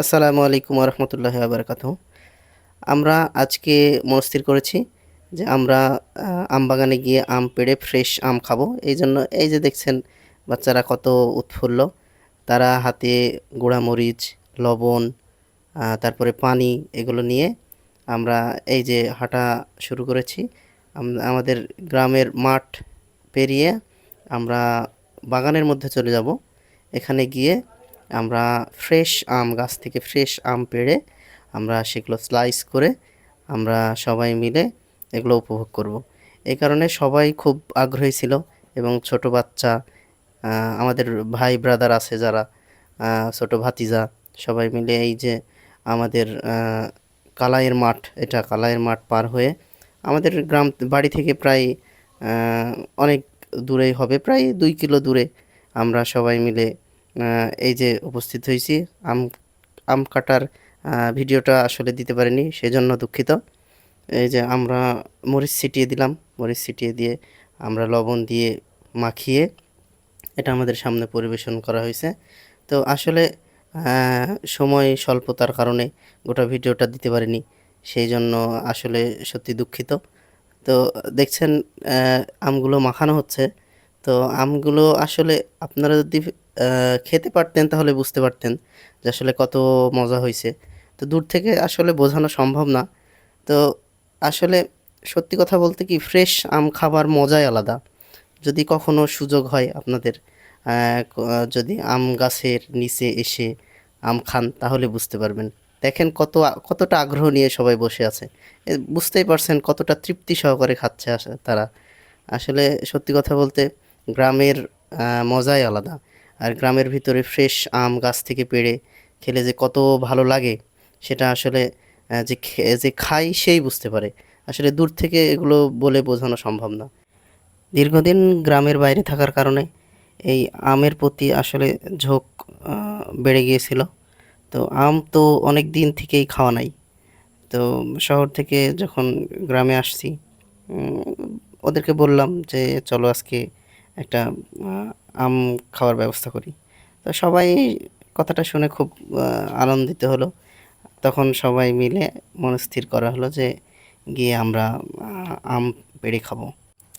আসসালামু আলাইকুম রহমতুল্লাহ আবরকাত আমরা আজকে মনস্থির করেছি যে আমরা আম বাগানে গিয়ে আম পেড়ে ফ্রেশ আম খাব। এই জন্য এই যে দেখছেন বাচ্চারা কত উৎফুল্ল। তারা হাতে গুঁড়ামরিচ, লবণ তারপরে পানি এগুলো নিয়ে আমরা এই যে হাঁটা শুরু করেছি। আমাদের গ্রামের মাঠ পেরিয়ে আমরা বাগানের মধ্যে চলে যাব। এখানে গিয়ে আমরা ফ্রেশ আম, গাছ থেকে ফ্রেশ আম পেড়ে আমরা সেগুলো স্লাইস করে আমরা সবাই মিলে এগুলো উপভোগ করব। এই কারণে সবাই খুব আগ্রহী ছিল এবং ছোট বাচ্চা আমাদের ভাই ব্রাদার আছে যারা ছোট ভাতিজা, সবাই মিলে এই যে আমাদের কালাইয়ের মাঠ, এটা কালাইয়ের মাঠ পার হয়ে আমাদের গ্রাম বাড়ি থেকে প্রায় অনেক দূরেই হবে, প্রায় দুই কিলো দূরে আমরা সবাই মিলে এই যে উপস্থিত হয়েছি, আম আম কাটার ভিডিওটা আসলে দিতে পারিনি, সেজন্য দুঃখিত। এই যে আমরা মরিচ ছিটিয়ে দিলাম, মরিচ ছিটিয়ে দিয়ে আমরা লবণ দিয়ে মাখিয়ে এটা আমাদের সামনে পরিবেশন করা হয়েছে। তো আসলে সময় স্বল্পতার কারণে গোটা ভিডিওটা দিতে পারিনি সেই জন্য আসলে সত্যি দুঃখিত। তো দেখছেন আমগুলো মাখানো হচ্ছে। তো আমগুলো আসলে আপনারা যদি খেতে পারতেন তাহলে বুঝতে পারতেন যে আসলে কত মজা হয়েছে। তো দূর থেকে আসলে বোঝানো সম্ভব না। তো আসলে সত্যি কথা বলতে কি ফ্রেশ আম খাবার মজাই আলাদা। যদি কখনো সুযোগ হয় আপনাদের যদি আম গাছের নিচে এসে আম খান তাহলে বুঝতে পারবেন। দেখেন কত কতটা আগ্রহ নিয়ে সবাই বসে আছে। বুঝতেই পারছেন কতটা তৃপ্তি সহকারে খাচ্ছে তারা। আসলে সত্যি কথা বলতে গ্রামের মজাই আলাদা। আর গ্রামের ভিতরে ফ্রেশ আম গাছ থেকে পেড়ে খেলে যে কত ভালো লাগে, সেটা আসলে যে যে খাই সেই বুঝতে পারে। আসলে দূর থেকে এগুলো বলে বোঝানো সম্ভব না। দীর্ঘদিন গ্রামের বাইরে থাকার কারণে এই আমের প্রতি আসলে ঝোঁক বেড়ে গিয়েছিল। তো আম তো অনেক দিন থেকেই খাওয়া নাই। তো শহর থেকে যখন গ্রামে আসছি ওদেরকে বললাম যে, চলো আজকে একটা আম খাওয়ার ব্যবস্থা করি। তো সবাই কথাটা শুনে খুব আনন্দিত হলো। তখন সবাই মিলে মনস্থির করা হলো যে গিয়ে আমরা আম পেড়ে খাব।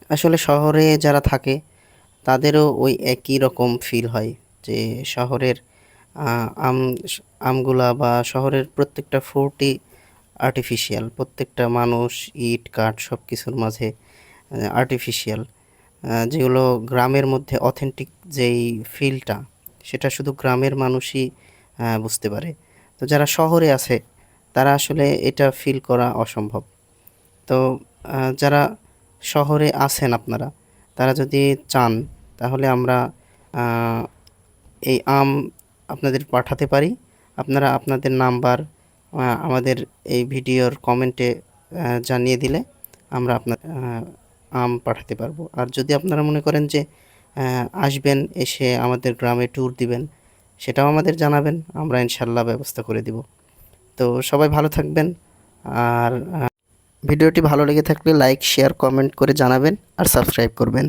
আসলে শহরে যারা থাকে, তাদেরও ওই একই রকম ফিল হয় যে শহরের আম, আমগুলা বা শহরের প্রত্যেকটা ফ্রুটই আর্টিফিশিয়াল প্রত্যেকটা মানুষ, ইট, কাঠ সব কিছুর মাঝে আর্টিফিশিয়াল যেগুলো গ্রামের মধ্যে অথেন্টিক যেই ফিলটা সেটা শুধু গ্রামের মানুষই বুঝতে পারে। তো যারা শহরে আছে, তারা আসলে এটা ফিল করা অসম্ভব। তো যারা শহরে আছেন আপনারা, তারা যদি চান, তাহলে আমরা এই আম আপনাদের পাঠাতে পারি। আপনারা আপনাদের নাম্বার আমাদের এই ভিডিওর কমেন্টে জানিয়ে দিলে আমরা আপনার আম পাঠাতে পারব। আর যদি আপনারা মনে করেন যে আসবেন, এসে আমাদের গ্রামে ট্যুর দিবেন, সেটাও আমাদের জানাবেন, আমরা ইনশাল্লাহ ব্যবস্থা করে দিব। তো সবাই ভালো থাকবেন, আর ভিডিওটি ভালো লেগে থাকলে লাইক শেয়ার কমেন্ট করে জানাবেন, আর সাবস্ক্রাইব করবেন।